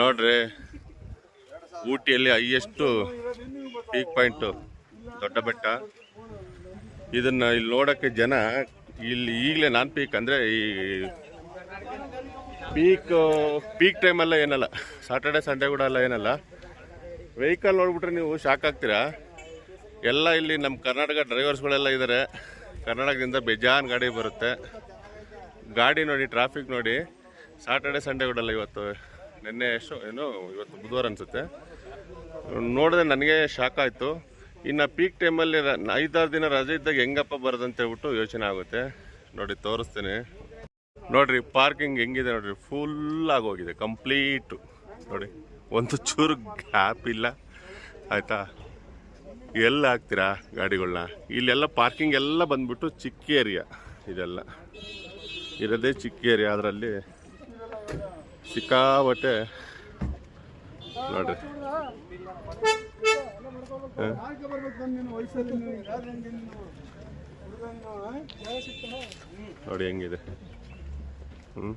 ನೋಡ್ರಿ, ಊಟಿಯಲ್ಲಿ highest peak point, ದೊಡ್ಡ ಬೆಟ್ಟ. ಇದನ್ನು ಇಲ್ಲಿ ನೋಡೋಕ್ಕೆ ಜನ, ಇಲ್ಲಿ ಈಗಲೇ ನಾನ್ ಪೀಕ್ ಅಂದರೆ ಈ ಪೀಕ್ ಪೀಕ್ ಟೈಮಲ್ಲ ಏನಲ್ಲ ಸಾಟರ್ಡೆ ಸಂಡೇ ಕೂಡ ಅಲ್ಲ ಏನಲ್ಲ. ವೆಹಿಕಲ್ ನೋಡ್ಬಿಟ್ರೆ ನೀವು ಶಾಕ್ ಆಗ್ತೀರಾ? ಎಲ್ಲ ಇಲ್ಲಿ ನಮ್ಮ ಕರ್ನಾಟಕ ಡ್ರೈವರ್ಸ್ಗಳೆಲ್ಲ ಇದ್ದಾರೆ ಕರ್ನಾಟಕದಿಂದ ಬೇಜಾನ್ ಗಾಡಿ ಬರುತ್ತೆ. ಗಾಡಿ ನೋಡಿ ಟ್ರಾಫಿಕ್ ನೋಡಿ ಸಾಟರ್ಡೆ ಸಂಡೇ ಕೂಡ ಅಲ್ಲ ಇವತ್ತು. ನಿನ್ನೆ ಎಷ್ಟು ಏನು ಇವತ್ತು ಬುಧವಾರ ಅನಿಸುತ್ತೆ. ನೋಡಿದ್ರೆ ನನಗೆ ಶಾಕ್ ಆಯಿತು. ಇನ್ನು ಪೀಕ್ ಟೈಮಲ್ಲಿ ಐದಾರು ದಿನ ರಜೆ ಇದ್ದಾಗ ಹೆಂಗಪ್ಪ ಬರೋದಂತ ಹೇಳ್ಬಿಟ್ಟು ಯೋಚನೆ ಆಗುತ್ತೆ. ನೋಡಿ, ತೋರಿಸ್ತೀನಿ. ನೋಡಿರಿ ಪಾರ್ಕಿಂಗ್ ಹೆಂಗಿದೆ ನೋಡಿರಿ. ಫುಲ್ ಆಗೋಗಿದೆ ಕಂಪ್ಲೀಟು ನೋಡಿ, ಒಂದು ಚೂರು ಗ್ಯಾಪ್ ಇಲ್ಲ. ಆಯಿತಾ? ಎಲ್ಲ ಹಾಕ್ತೀರಾ ಗಾಡಿಗಳನ್ನ ಇಲ್ಲೆಲ್ಲ ಪಾರ್ಕಿಂಗ್ ಎಲ್ಲ ಬಂದ್ಬಿಟ್ಟು ಚಿಕ್ಕ ಏರಿಯಾ ಇದೆಲ್ಲ. ಇರೋದೇ ಚಿಕ್ಕ ಏರಿಯಾ ಅದರಲ್ಲಿ. ಸಿಕ್ಕಾಬಟ್ಟೆ ನೋಡ್ರಿ? ನೋಡಿ ಹೆಂಗಿದೆ. ಹ್ಞೂ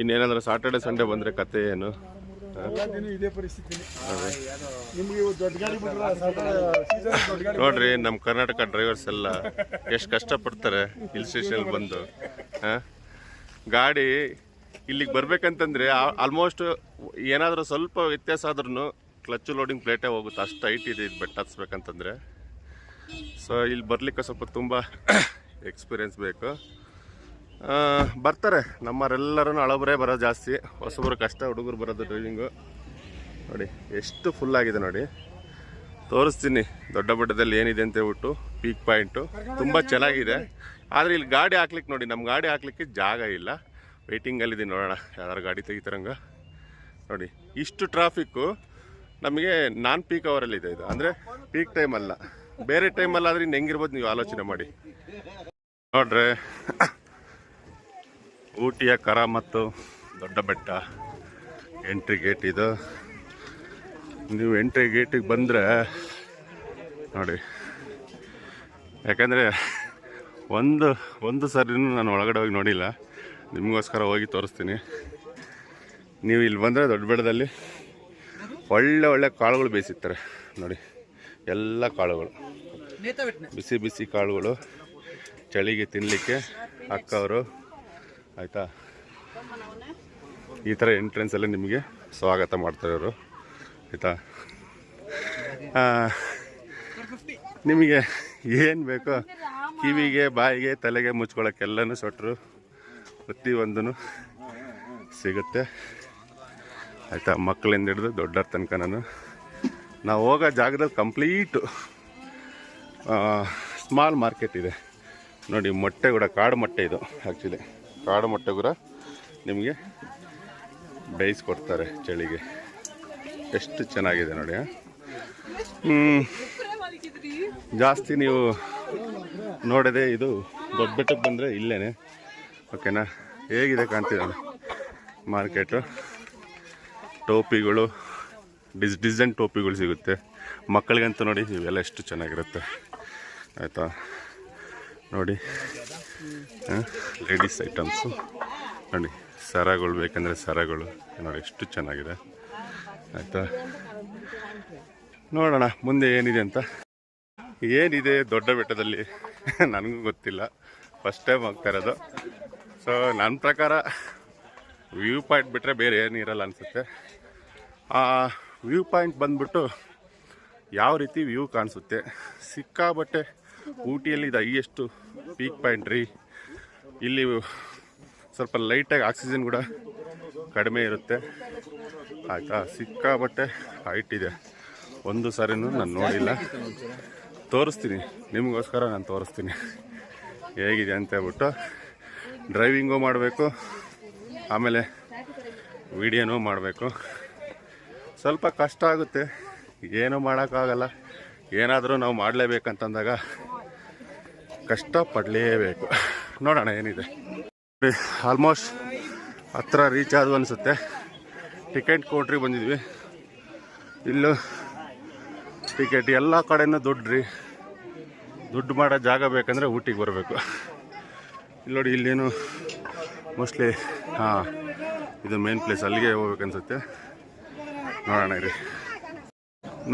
ಇನ್ನೇನಾದ್ರೂ ಸಾಟರ್ಡೆ ಸಂಡೇ ಬಂದರೆ ಕತೆ ಏನು? ನೋಡ್ರಿ ನಮ್ಮ ಕರ್ನಾಟಕ ಡ್ರೈವರ್ಸ್ ಎಲ್ಲ ಎಷ್ಟು ಕಷ್ಟಪಡ್ತಾರೆ ಹಿಲ್ ಸ್ಟೇಷನ್ ಬಂದು. ಹಾಂ? ಗಾಡಿ ಇಲ್ಲಿಗೆ ಬರ್ಬೇಕಂತಂದ್ರೆ ಆಲ್ಮೋಸ್ಟ್ ಏನಾದರೂ ಸ್ವಲ್ಪ ವ್ಯತ್ಯಾಸ ಆದ್ರೂ ಕ್ಲಚ್ ಲೋಡಿಂಗ್ ಪ್ಲೇಟೇ ಹೋಗುತ್ತೆ. ಅಷ್ಟು ಹೈಟ್ ಇದೆ ಇದು ಬೆಟ್ಟ ಹತ್ಸ್ಬೇಕಂತಂದ್ರೆ. ಸೊ ಇಲ್ಲಿ ಬರ್ಲಿಕ್ಕೆ ಸ್ವಲ್ಪ ತುಂಬ ಎಕ್ಸ್ಪೀರಿಯನ್ಸ್ ಬೇಕು. ಬರ್ತಾರೆ. ನಮ್ಮರೆಲ್ಲರೂ ಹಳಬರೇ ಬರೋದು ಜಾಸ್ತಿ. ಹೊಸಬರು ಕಷ್ಟ, ಹುಡುಗರು ಬರೋದು ಡ್ರೈವಿಂಗು ನೋಡಿ, ಎಷ್ಟು ಫುಲ್ ಆಗಿದೆ ನೋಡಿ. ತೋರಿಸ್ತೀನಿ. ದೊಡ್ಡ ಬೆಟ್ಟದಲ್ಲಿ ಏನಿದೆ ಅಂತ ಹೇಳ್ಬಿಟ್ಟು ಪೀಕ್ ಪಾಯಿಂಟು ತುಂಬ ಚೆನ್ನಾಗಿದೆ. ಆದರೆ ಇಲ್ಲಿ ಗಾಡಿ ಹಾಕ್ಲಿಕ್ಕೆ ನೋಡಿ ನಮ್ಮ ಗಾಡಿ ಹಾಕ್ಲಿಕ್ಕೆ ಜಾಗ ಇಲ್ಲ. ವೆಯ್ಟಿಂಗಲ್ಲಿದ್ದೀನಿ ನೋಡೋಣ. ಯಾವ್ದಾರು ಗಾಡಿ ತೆಗಿತಾರಂಗ. ನೋಡಿ, ಇಷ್ಟು ಟ್ರಾಫಿಕ್ಕು ನಮಗೆ ನಾನ್ ಪೀಕ್ ಅವರಲ್ಲಿದೆ ಇದು ಅಂದರೆ ಪೀಕ್ ಟೈಮ್ ಅಲ್ಲ. ಬೇರೆ ಟೈಮಲ್ಲಾದ್ರೆ ಇನ್ನು ಹೆಂಗಿರ್ಬೋದು ನೀವು ಆಲೋಚನೆ ಮಾಡಿ. ನೋಡ್ರೆ, ಊಟಿಯ ಕರ ಮತ್ತು ದೊಡ್ಡ ಬೆಟ್ಟ ಎಂಟ್ರಿ ಗೇಟ್ ಇದು. ನೀವು ಎಂಟ್ರಿ ಗೇಟಿಗೆ ಬಂದರೆ, ನೋಡಿ, ಯಾಕಂದರೆ ಒಂದು ಒಂದು ಸರಿನೂ ನಾನು ಒಳಗಡೆ ಹೋಗಿ ನೋಡಿಲ್ಲ. ನಿಮಗೋಸ್ಕರ ಹೋಗಿ ತೋರಿಸ್ತೀನಿ. ನೀವು ಇಲ್ಲಿ ಬಂದರೆ ದೊಡ್ಡ ಬೆಟ್ಟದಲ್ಲಿ ಒಳ್ಳೆ ಒಳ್ಳೆ ಕಾಳುಗಳು ಬೇಯಿಸಿರ್ತಾರೆ. ನೋಡಿ, ಎಲ್ಲ ಕಾಳುಗಳು. ಬಿಸಿ ಬಿಸಿ ಕಾಳುಗಳು. ಚಳಿಗೆ ತಿನ್ನಲಿಕ್ಕೆ ಅಕ್ಕವರು. ಆಯಿತಾ? ಈ ಥರ ಎಂಟ್ರೆನ್ಸಲ್ಲಿ ನಿಮಗೆ ಸ್ವಾಗತ ಮಾಡ್ತಾರೆ ಅವರು ಆಯಿತಾ? ನಿಮಗೆ ಏನು ಬೇಕೋ ಕಿವಿಗೆ, ಬಾಯಿಗೆ, ತಲೆಗೆ ಮುಚ್ಕೊಳ್ಳೋಕ್ಕೆಲ್ಲನೂ ಸ್ವೆಟ್ರು ಪ್ರತಿಯೊಂದೂ ಸಿಗುತ್ತೆ. ಆಯಿತಾ, ಮಕ್ಕಳಿಂದ ಹಿಡಿದು ದೊಡ್ಡರ ತನಕ ನಾನು. ನಾವು ಹೋಗೋ ಜಾಗದಲ್ಲಿ ಕಂಪ್ಲೀಟು ಸ್ಮಾಲ್ ಮಾರ್ಕೆಟ್ ಇದೆ. ನೋಡಿ, ಮೊಟ್ಟೆ ಕೂಡ, ಕಾಡು ಮೊಟ್ಟೆ ಇದು ಆ್ಯಕ್ಚುಲಿ ಕಾಡು ಮೊಟ್ಟೆ ಕೂಡ ನಿಮಗೆ ಬೇಯಿಸ್ಕೊಡ್ತಾರೆ ಚಳಿಗೆ. ಎಷ್ಟು ಚೆನ್ನಾಗಿದೆ ನೋಡಿ. ಜಾಸ್ತಿ ನೀವು ನೋಡದೆ ಇದು ದೊಡ್ಡ ಬೆಟ್ಟಕ್ಕೆ ಬಂದರೆ ಇಲ್ಲೇನೆ. ಓಕೆನಾ? ಹೇಗಿದೆ ಕಾಣ್ತಿದ್ದಾನೆ ಮಾರ್ಕೆಟು. ಟೋಪಿಗಳು, ಡಿಸ್, ಡಿಸೈನ್ ಟೋಪಿಗಳು ಸಿಗುತ್ತೆ. ಮಕ್ಕಳಿಗಂತೂ ನೋಡಿ, ಇವೆಲ್ಲ ಎಷ್ಟು ಚೆನ್ನಾಗಿರುತ್ತೆ. ಆಯಿತಾ? ನೋಡಿ. Ladies items. ನೋಡಿ, ಸರಗಳು ಬೇಕಂದರೆ ಸರಗಳು. ನೋಡಿ, ಎಷ್ಟು ಚೆನ್ನಾಗಿದೆ. ಆಯಿತಾ? ನೋಡೋಣ, ಮುಂದೆ ಏನಿದೆ ಅಂತ. ಏನಿದೆ ದೊಡ್ಡ ಬೆಟ್ಟದಲ್ಲಿ? ನನಗೂ ಗೊತ್ತಿಲ್ಲ. ಫಸ್ಟ್ ಟೈಮ್ ಹೋಗ್ತಾ ಇರೋದು. ಸೊ ನನ್ನ ಪ್ರಕಾರ ವ್ಯೂ ಪಾಯಿಂಟ್ ಬಿಟ್ಟರೆ ಬೇರೆ ಏನಿರಲ್ಲ ಅನಿಸುತ್ತೆ. ಆ ವ್ಯೂ ಪಾಯಿಂಟ್ ಬಂದ್ಬಿಟ್ಟು ಯಾವ ರೀತಿ ವ್ಯೂ ಕಾಣಿಸುತ್ತೆ? ಸಿಕ್ಕಾಬಟ್ಟೆ ಊಟಿಯಲ್ಲಿ ಇದು ಹೈಯೆಸ್ಟು ಪೀಕ್ ಪಾಯಿಂಟ್ ರೀ. ಇಲ್ಲಿ ಸ್ವಲ್ಪ ಲೈಟಾಗಿ ಆಕ್ಸಿಜನ್ ಕೂಡ ಕಡಿಮೆ ಇರುತ್ತೆ. ಆಯಿತಾ? ಸಿಕ್ಕಾಬಟ್ಟೆ ಹೈಟ್ ಇದೆ. ಒಂದು ಸಾರಿನೂ ನಾನು ನೋಡಿಲ್ಲ. ತೋರಿಸ್ತೀನಿ. ನಿಮಗೋಸ್ಕರ ನಾನು ತೋರಿಸ್ತೀನಿ. ಹೇಗಿದೆ ಅಂತ ಹೇಳ್ಬಿಟ್ಟು. ಡ್ರೈವಿಂಗು ಮಾಡಬೇಕು, ಆಮೇಲೆ ವಿಡಿಯೋನೂ ಮಾಡಬೇಕು. ಸ್ವಲ್ಪ ಕಷ್ಟ ಆಗುತ್ತೆ. ಏನೂ ಮಾಡೋಕ್ಕಾಗಲ್ಲ. ಏನಾದರೂ ನಾವು ಮಾಡಲೇಬೇಕಂತಂದಾಗ ಕಷ್ಟಪಡಲೇಬೇಕು. ನೋಡೋಣ ಏನಿದೆ. ಆಲ್ಮೋಸ್ಟ್ ಹತ್ರ ರೀಚ್ ಆದ್ವು ಅನಿಸುತ್ತೆ. ಟಿಕೆಟ್ ಕೊಟ್ರಿ ಬಂದಿದ್ವಿ. ಇಲ್ಲೂ ಟಿಕೆಟ್ ಎಲ್ಲ ಕಡೆಯೂ ದುಡ್ಡು ರೀ ದುಡ್ಡು ಮಾಡೋ ಜಾಗ ಬೇಕಂದರೆ ಊಟಿಗೆ ಬರಬೇಕು. ಇಲ್ಲಿ ನೋಡಿ, ಇಲ್ಲೇನು ಮೋಸ್ಟ್ಲಿ ಹಾಂ, ಇದು ಮೇನ್ ಪ್ಲೇಸ್ ಅಲ್ಲಿಗೆ ಹೋಗ್ಬೇಕನ್ಸುತ್ತೆ ನೋಡೋಣ ರೀ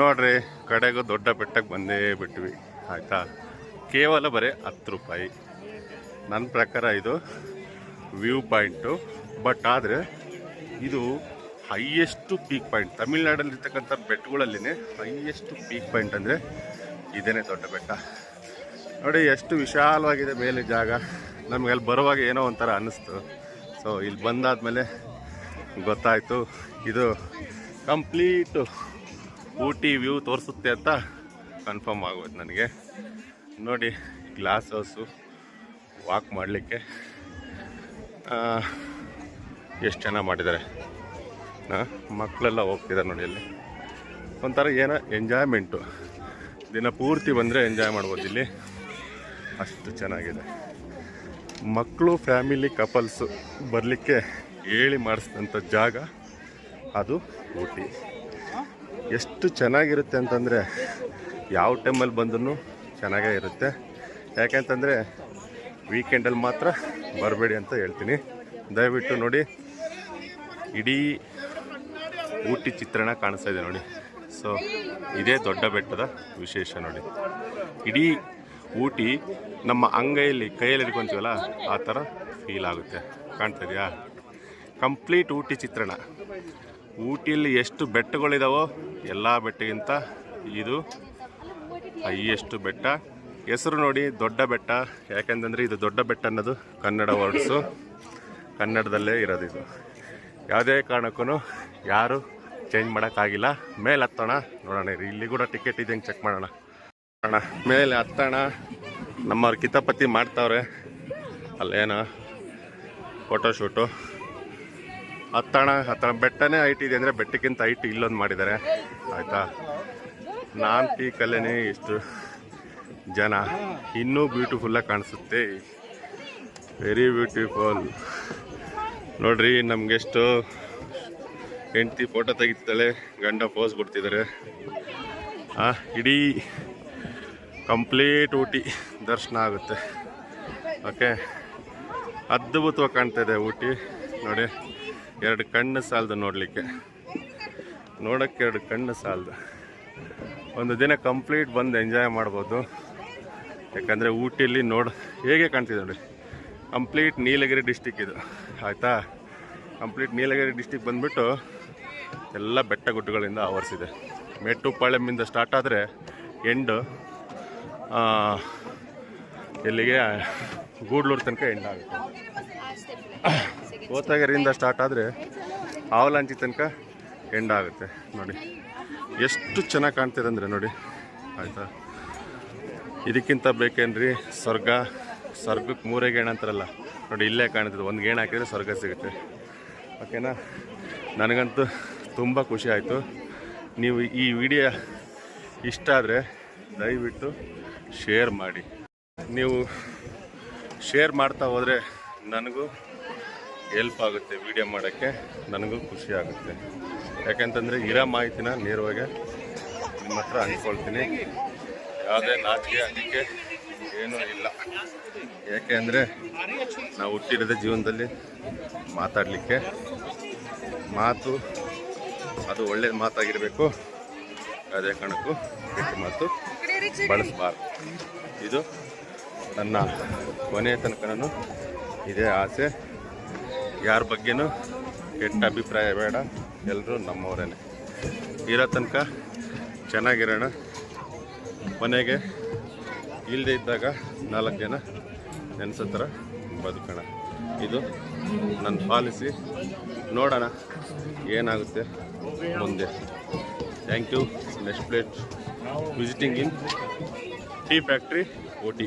ನೋಡ್ರಿ, ಕಡೆಗೂ ದೊಡ್ಡ ಬೆಟ್ಟಕ್ಕೆ ಬಂದೇ ಬಿಟ್ವಿ, ಆಯಿತಾ? ಕೇವಲ ಬರೀ ಹತ್ತು ರೂಪಾಯಿ. ನನ್ನ ಪ್ರಕಾರ ಇದು ವ್ಯೂ ಪಾಯಿಂಟು ಬಟ್ ಆದರೆ ಇದು ಹೈಯೆಸ್ಟು ಪೀಕ್ ಪಾಯಿಂಟ್ ತಮಿಳ್ನಾಡಲ್ಲಿರ್ತಕ್ಕಂಥ ಬೆಟ್ಟಗಳಲ್ಲಿನೇ ಹೈಯೆಸ್ಟ್ ಪೀಕ್ ಪಾಯಿಂಟ್ ಅಂದರೆ ಇದೇ ದೊಡ್ಡ ಬೆಟ್ಟ. ನೋಡಿ, ಎಷ್ಟು ವಿಶಾಲವಾಗಿದೆ ಮೇಲೆ ಜಾಗ. ನಮಗೆ ಅಲ್ಲಿ ಬರುವಾಗ ಏನೋ ಒಂಥರ ಅನ್ನಿಸ್ತು. ಸೊ ಇಲ್ಲಿ ಬಂದಾದ್ಮೇಲೆ ಗೊತ್ತಾಯಿತು. ಇದು ಕಂಪ್ಲೀಟು ಊಟಿ ವ್ಯೂ ತೋರಿಸುತ್ತೆ ಅಂತ ಕನ್ಫರ್ಮ್ ಆಗೋದು ನನಗೆ. ನೋಡಿ, ಗ್ಲಾಸ್ ಹೌಸು ವಾಕ್ ಮಾಡಲಿಕ್ಕೆ. ಎಷ್ಟು ಚೆನ್ನಾಗಿ ಮಾಡಿದ್ದಾರೆ? ಮಕ್ಕಳೆಲ್ಲ ಹೋಗ್ತಿದ್ದಾರೆ ನೋಡಿ ಇಲ್ಲಿ. ಒಂಥರ ಏನೋ ಎಂಜಾಯ್ಮೆಂಟು ದಿನ ಪೂರ್ತಿ ಬಂದರೆ ಎಂಜಾಯ್ ಮಾಡ್ಬೋದು ಇಲ್ಲಿ. ಅಷ್ಟು ಚೆನ್ನಾಗಿದೆ. ಮಕ್ಕಳು ಫ್ಯಾಮಿಲಿ ಕಪಲ್ಸ್ ಬರಲಿಕ್ಕೆ ಹೇಳಿ ಮಾಡಿಸಿದಂಥ ಜಾಗ ಅದು ಊಟಿ. ಎಷ್ಟು ಚೆನ್ನಾಗಿರುತ್ತೆ ಅಂತಂದರೆ ಯಾವ ಟೈಮಲ್ಲಿ ಬಂದ್ರೂ ಚೆನ್ನಾಗೇ ಇರುತ್ತೆ. ಯಾಕೆಂತಂದರೆ ವೀಕೆಂಡಲ್ಲಿ ಮಾತ್ರ ಬರಬೇಡಿ ಅಂತ ಹೇಳ್ತೀನಿ. ದಯವಿಟ್ಟು ನೋಡಿ, ಇಡೀ ಊಟಿ ಚಿತ್ರಣ ಕಾಣಿಸ್ತಾ ಇದೆ ನೋಡಿ. ಸೊ ಇದೇ ದೊಡ್ಡ ಬೆಟ್ಟದ ವಿಶೇಷ ನೋಡಿ. ಇಡೀ ಊಟಿ ನಮ್ಮ ಅಂಗೈಯಲ್ಲಿ ಕೈಯಲ್ಲಿ ಹಿಡ್ಕೊಂತೀವಲ್ಲ, ಆ ಥರ ಫೀಲ್ ಆಗುತ್ತೆ. ಕಾಣ್ತಿದ್ಯಾ ಕಂಪ್ಲೀಟ್ ಊಟಿ ಚಿತ್ರಣ. ಊಟಿಯಲ್ಲಿ ಎಷ್ಟು ಬೆಟ್ಟಗಳಿದಾವೋ ಎಲ್ಲ ಬೆಟ್ಟಗಿಂತ ಇದು ಹೈಯೆಸ್ಟ್ ಬೆಟ್ಟ. ಹೆಸರು ನೋಡಿ, ದೊಡ್ಡ ಬೆಟ್ಟ. ಯಾಕೆಂತಂದರೆ ಇದು ದೊಡ್ಡ ಬೆಟ್ಟ ಅನ್ನೋದು ಕನ್ನಡ ವರ್ಡ್ಸು. ಕನ್ನಡದಲ್ಲೇ ಇರೋದು ಇದು. ಯಾವುದೇ ಕಾರಣಕ್ಕೂ ಯಾರು ಚೇಂಜ್ ಮಾಡೋಕ್ಕಾಗಿಲ್ಲ. ಮೇಲೆ ಹತ್ತೋಣ ನೋಡೋಣ, ಇಲ್ಲಿ ಕೂಡ ಟಿಕೆಟ್ ಇದೆ ಚೆಕ್ ಮಾಡೋಣ. ಅಣ್ಣ. ಮೇಲೆ ಹತ್ತಣ ನಮ್ಮವ್ರ ಕಿತಾಪತಿ ಮಾಡ್ತಾವ್ರೆ. ಅಲ್ಲೇನ? ಫೋಟೋಶೂಟು ಹತ್ತಣ ಹತ್ತಣ ಬೆಟ್ಟನೇ ಹೈಟ್ ಇದೆ ಅಂದರೆ ಬೆಟ್ಟಕ್ಕಿಂತ ಹೈಟ್ ಇಲ್ಲೊಂದು ಮಾಡಿದ್ದಾರೆ. ಆಯಿತಾ? ನಾನು ಪೀಕಲ್ಲೇ ಇಷ್ಟು ಜನ. ಇನ್ನೂ ಬ್ಯೂಟಿಫುಲ್ಲಾಗಿ ಕಾಣಿಸುತ್ತೆ. ವೆರಿ ಬ್ಯೂಟಿಫುಲ್ ನೋಡ್ರಿ, ನಮಗೆಷ್ಟು ಹೆಂಡ್ತಿ ಫೋಟೋ ತೆಗಿತಾಳೆ ಗಂಡ ಪೋಸ್ ಕೊಡ್ತಿದ್ದಾರೆ. ಹಾಂ ಇಡೀ ಕಂಪ್ಲೀಟ್ ಊಟಿ ದರ್ಶನ ಆಗುತ್ತೆ. ಓಕೆ ಅದ್ಭುತವಾಗಿ ಕಾಣ್ತಾ ಇದೆ ಊಟಿ. ನೋಡಿ, ಎರಡು ಕಣ್ಣು ಸಾಲದು ನೋಡಲಿಕ್ಕೆ. ನೋಡೋಕ್ಕೆ ಎರಡು ಕಣ್ಣು ಸಾಲದು. ಒಂದು ದಿನ ಕಂಪ್ಲೀಟ್ ಬಂದು ಎಂಜಾಯ್ ಮಾಡ್ಬೋದು. ಯಾಕಂದರೆ ಊಟಿಯಲ್ಲಿ ನೋಡ, ಹೇಗೆ ಕಾಣ್ತಿದೆ ನೋಡಿ. ಕಂಪ್ಲೀಟ್ ನೀಲಗಿರಿ ಡಿಸ್ಟಿಕ್ ಇದು. ಆಯಿತಾ? ಕಂಪ್ಲೀಟ್ ನೀಲಗಿರಿ ಡಿಸ್ಟಿಕ್ ಬಂದ್ಬಿಟ್ಟು ಎಲ್ಲ ಬೆಟ್ಟ ಗುಡ್ಡಗಳಿಂದ ಆವರಿಸಿದೆ. ಮೇಟುಪಾಳ್ಯಮಿಂದ ಸ್ಟಾರ್ಟ್ ಆದರೆ, ಎಂಡು ಎಲ್ಲಿಗೆ? ಗೂಡ್ಲೂರು ತನಕ ಎಂಡ್ ಆಗುತ್ತೆ. ಕೋತಗಿರಿಯಿಂದ ಸ್ಟಾರ್ಟ್ ಆದರೆ ಆವಲಾಂಚಿ ತನಕ ಎಂಡ್ ಆಗುತ್ತೆ. ನೋಡಿ, ಎಷ್ಟು ಚೆನ್ನಾಗಿ ಕಾಣ್ತಿದೆ ಅಂದರೆ ನೋಡಿ, ಆಯಿತಾ? ಇದಕ್ಕಿಂತ ಬೇಕೇನ್ರಿ? ಸ್ವರ್ಗ ಸ್ವರ್ಗಕ್ಕೆ ಮೂರೇ ಗೇಣ ಅಂತಾರಲ್ಲ, ನೋಡಿ ಇಲ್ಲೇ ಕಾಣ್ತದೆ. ಒಂದು ಗೇಣ ಹಾಕಿದರೆ ಸ್ವರ್ಗ ಸಿಗುತ್ತೆ. ಓಕೆನಾ? ನನಗಂತೂ ತುಂಬ ಖುಷಿ ಆಯಿತು. ನೀವು ಈ ವಿಡಿಯೋ ಇಷ್ಟ ಆದರೆ ದಯವಿಟ್ಟು ಶೇರ್ ಮಾಡಿ. ನೀವು ಶೇರ್ ಮಾಡ್ತಾ ಹೋದರೆ ನನಗೂ ಹೆಲ್ಪ್ ಆಗುತ್ತೆ ವಿಡಿಯೋ ಮಾಡೋಕ್ಕೆ, ನನಗೂ ಖುಷಿ ಆಗುತ್ತೆ. ಯಾಕೆಂತಂದರೆ ಇರೋ ಮಾಹಿತಿನ ನೇರವಾಗಿ ನಿಮ್ಮ ಹತ್ರ ಅಂದ್ಕೊಳ್ತೀನಿ. ಯಾವುದೇ ನಾಚಿಕೆ ಅದಕ್ಕೆ ಏನೂ ಇಲ್ಲ. ಯಾಕೆ ಅಂದರೆ ನಾವು ಹುಟ್ಟಿರದ ಜೀವನದಲ್ಲಿ ಮಾತಾಡಲಿಕ್ಕೆ ಮಾತು ಅದು ಒಳ್ಳೆಯ ಮಾತಾಗಿರಬೇಕು. ಅದೇ ಕಾರಣಕ್ಕೂ ಮಾತು. ಬಳಸಬಾರ್ದು. ಇದು ನನ್ನ ಕೊನೆಯ ತನಕನೂ ಇದೇ ಆಸೆ. ಯಾರ ಬಗ್ಗೆನೂ ಕೆಟ್ಟ ಅಭಿಪ್ರಾಯ ಬೇಡ. ಎಲ್ಲರೂ ನಮ್ಮವರೇ ಇರೋ ತನಕ ಚೆನ್ನಾಗಿರೋಣ. ಕೊನೆಗೆ ಇಲ್ಲದೆ ಇದ್ದಾಗ ನಾಲ್ಕು ಜನ ನೆನೆಸೋ ಥರ ಬದುಕೋಣ. ಇದು ನನ್ನ ಪಾಲಿಸಿ. ನೋಡೋಣ ಏನಾಗುತ್ತೆ ಮುಂದೆ. Thank you. Next plate visiting in tea factory Ooty